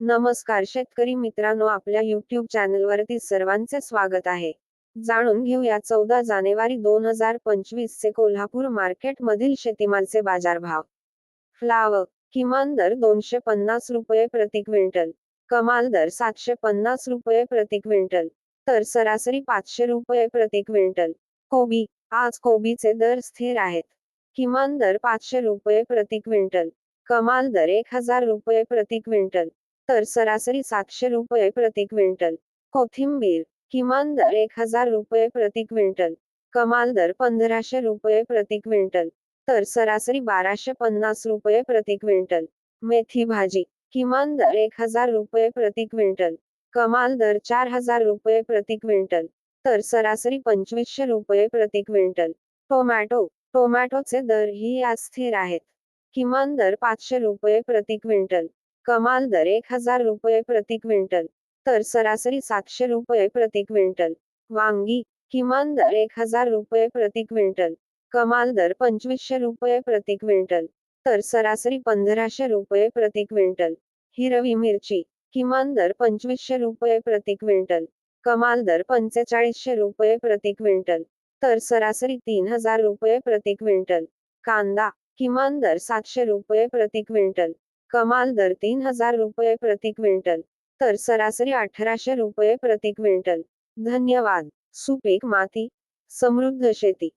नमस्कार शेतकरी मित्रांनो आपल्या युट्यूब चॅनलवरती सर्वांचे स्वागत आहे. जाणून घेऊया चौदा जानेवारी दोन हजार पंचवीस चे कोल्हापूर मार्केट मधील शेतीमालचे बाजारभाव. फ्लाव किमान दर दोनशे पन्नास रुपये प्रति क्विंटल कमाल दर सातशे पन्नास रुपये प्रति क्विंटल तर सरासरी पाचशे रुपये प्रति क्विंटल. कोबी आज कोबीचे दर स्थिर आहेत. किमान दर पाचशे रुपये प्रति क्विंटल कमाल दर एक हजार रुपये प्रति क्विंटल. तर सरासरी सातशे रुपये प्रति क्विंटल. कोथिंबीर किमान दर एक हजार रुपये प्रति क्विंटल. कमाल दर पंधराशे रुपये प्रति क्विंटल. तर सरासरी बाराशे पन्नास रुपये प्रति क्विंटल. मेथी भाजी किमान दर एक हजार रुपये प्रति क्विंटल. कमाल दर चार हजार रुपये प्रति क्विंटल. तर सरासरी पंचवीसशे रुपये प्रति क्विंटल. टोमॅटो टोमॅटोचे दर ही आज स्थिर आहेत. किमान दर पाचशे रुपये प्रति क्विंटल. कमाल दर एक हजार रुपये प्रति क्विंटल. तर सरासरी सातशे रुपये प्रति क्विंटल. वांगी किमान दर एक हजार रुपये प्रति क्विंटल. कमाल दर पंचवीसशे रुपये प्रति क्विंटल. तर सरासरी पंधराशे रुपये प्रति क्विंटल. हिरवी मिरची किमान दर पंचवीसशे रुपये प्रति क्विंटल. कमाल दर पंचेचाळीसशे रुपये प्रति क्विंटल. तर सरासरी तीन हजार रुपये प्रति क्विंटल. कांदा किमान दर सातशे रुपये प्रति क्विंटल. कमाल दर तीन हजार रुपये प्रति क्विंटल. तर सरासरी अठराशे रुपये प्रति क्विंटल. धन्यवाद. सुपीक माती. समृद्ध शेती.